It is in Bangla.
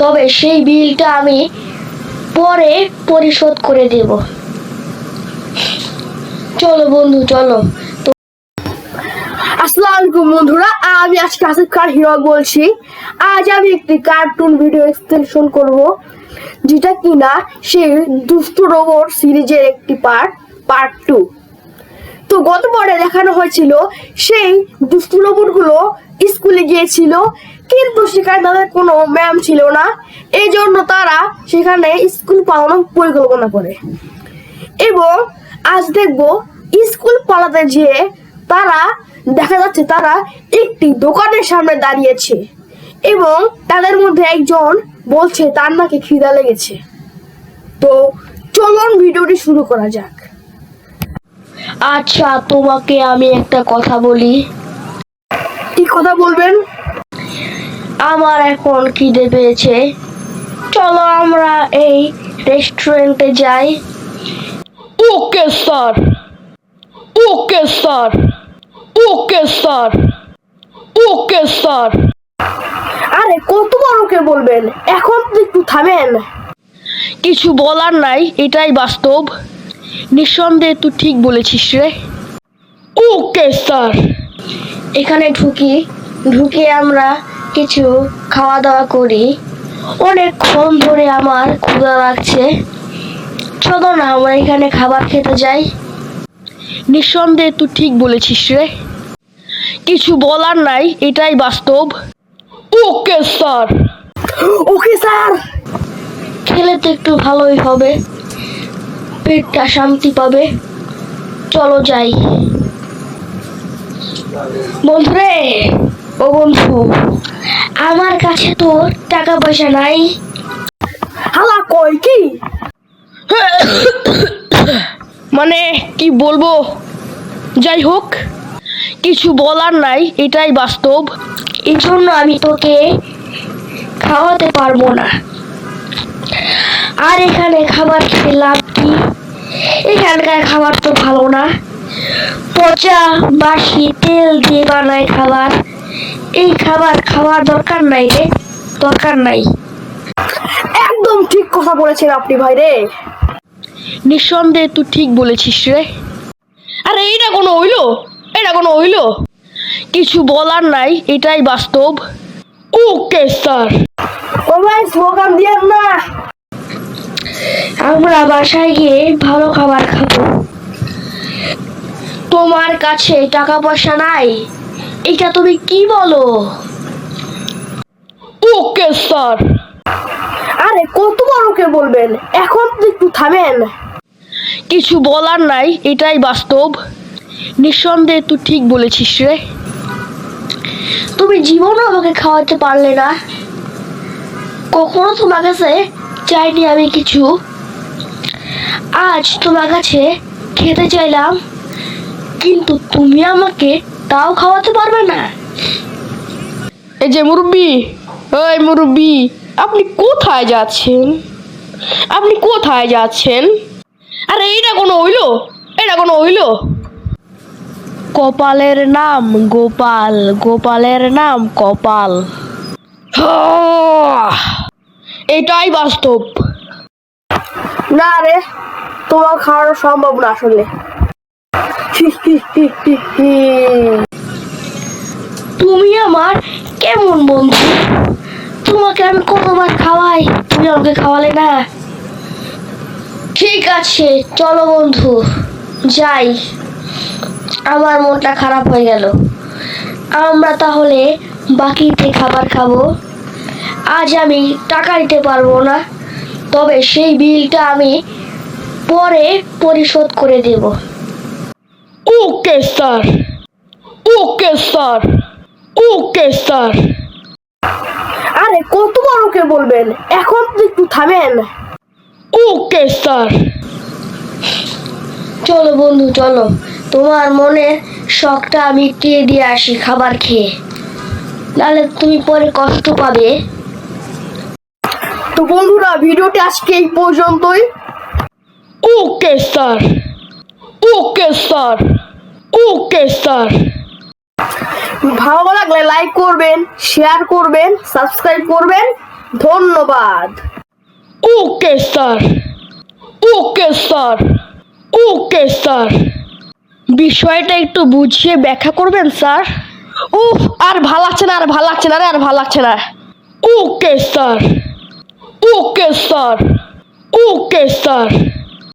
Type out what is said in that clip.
তবে সেই বিলটা আমি পরে পরিশোধ করে দেব। চলো বন্ধু, চলো। আসসালামু আলাইকুম বন্ধুরা, আমি আজকে আসিফ খান হিরো বলছি। আজ আমি একটি কার্টুন ভিডিও করব, যেটা কিনা সেই দুষ্ট রোবট সিরিজের একটি পার্ট পার্ট টু তো গত পরে দেখানো হয়েছিল, সেই দুষ্ট রোবটগুলো স্কুলে গিয়েছিল কিন্তু সেখানে তাদের কোনো ম্যাম ছিল না। এই জন্য তারা সেখানে স্কুল পালানোর পরিকল্পনা করে। এবং আজ দেখব স্কুল পালাতে যেয়ে তারা দেখা যাচ্ছে তারা একটি দোকানের সামনে দাঁড়িয়েছে এবং তাদের মধ্যে একজন বলছে তার নাকি খিদা লেগেছে। তো চলুন ভিডিওটি শুরু করা যাক। আচ্ছা তোমাকে আমি একটা কথা বলি। কি কথা বলবেন? আমার এখন খিদে পেয়েছে। চলো আমরা এই রেস্টুরেন্টে যাই। Okay sir. Okay sir. Okay sir. Okay sir. আরে কত বড়কে বলবেন? এখন একটু থামেন। কিছু বলার নাই এটাই বাস্তব। নিঃসন্দেহে তুই ঠিক বলেছিস রে। Okay sir. এখানে ঢুকি। ঢুকে আমরা কিছু খাওয়া দাওয়া করি অনেকক্ষণ ধরে আমার ক্ষুধা লাগছে। চলো না আমরা এখানে খাবার খেতে যাই। নিঃসন্দেহে তুই ঠিক বলেছিস রে। কিছু বলার নাই এটাই বাস্তব। Okay sir. Okay sir. খেলে তো একটু ভালোই হবে। পেটটা শান্তি পাবে। চলো যাই। বন্ধুরে ও বন্ধু। আমার কাছে তো টাকা পয়সা নাই। হালা কই কি? মানে কি বলব? যাই হোক কিছু বলার নাই এটাই বাস্তব। এই জন্য আমি তোকে খাওয়াতে পারব না। আর এখানে খাবার খেয়ে লাভ কি? এখানকার খাবার তো ভালো না। পচা বাসি তেল দিয়ে বানায় খাবার। এই খাবার খাওয়ার দরকার নাই রে দরকার নাই। একদম ঠিক কথা বলেছেন আপনি ভাই রে। নিঃসন্দেহে তুই ঠিক বলেছিস রে। আরে এটা কোনো হইল? এটা কোনো হইল? কিছু বলার নাই এটাই বাস্তব। Okay sir. ও ভাই স্লোগান দিয়েন না। আমরা বাসায় গিয়ে ভালো খাবার খাব। তোমার কাছে টাকা পয়সা নাই? এটা তুমি কি বলো? Okay sir. আরে কত বড়কে বলবেন? এখন একটু থামেন। কিছু বলার নাই এটাই বাস্তব। নিঃসন্দেহে তুই ঠিক বলেছিস রে। তুমি জীবনও আমাকে খাওয়াতে পারলে না। কখনো তোমার কাছে চাইনি আমি কিছু। আজ তোমার কাছে খেতে চাইলাম কিন্তু তুমি আমাকে তাও খাওয়াতে পারবে না। এই যে মুরব্বি ওই মুরব্বি আপনি কোথায় যাচ্ছেন? আপনি কোথায় যাচ্ছেন? আরে এটা কোনো হইল? এটা কোনো হইল? কপালের নাম গোপাল গোপালের নাম কপাল! এটাই বাস্তব। না রে তোমার খাওয়ানো সম্ভব না আসলে। তুমি আমার কেমন বন্ধু? তোমাকে আমি কতবার খাওয়াই? তুমি আমাকে খাওয়ালে না? ঠিক আছে, চলো বন্ধু, যাই। আমার মনটা খারাপ হয়ে গেল। আমরা তাহলে বাকিতে খাবার খাব। আজ আমি টাকা দিতে পারব না, তবে সেই বিলটা আমি পরে পরিশোধ করে দেব। Okay sir. Okay sir. Okay sir. আরে কত বড়কে বলবেন? এখন তো একটু থামেন। Okay sir. চলো বন্ধু চলো। তোমার মনের শখটা আমি মিটিয়ে দিয়ে আসি খাবার খেয়ে? নাহলে তুমি পরে কষ্ট পাবে। তো বন্ধুরা ভিডিওটি আজকে এই পর্যন্তই। Okay sir. Okay sir. Okay sir. ভালো লাগলে লাইক করবেন শেয়ার করবেন সাবস্ক্রাইব করবেন। ধন্যবাদ। Okay sir. Okay sir. Okay sir. বিষয়টা একটু বুঝিয়ে ব্যাখ্যা করবেন স্যার? উফ আর ভালো লাগছে না আর ভালো লাগছে না রে আর ভালো লাগছে না। Okay sir. Okay sir. Okay sir.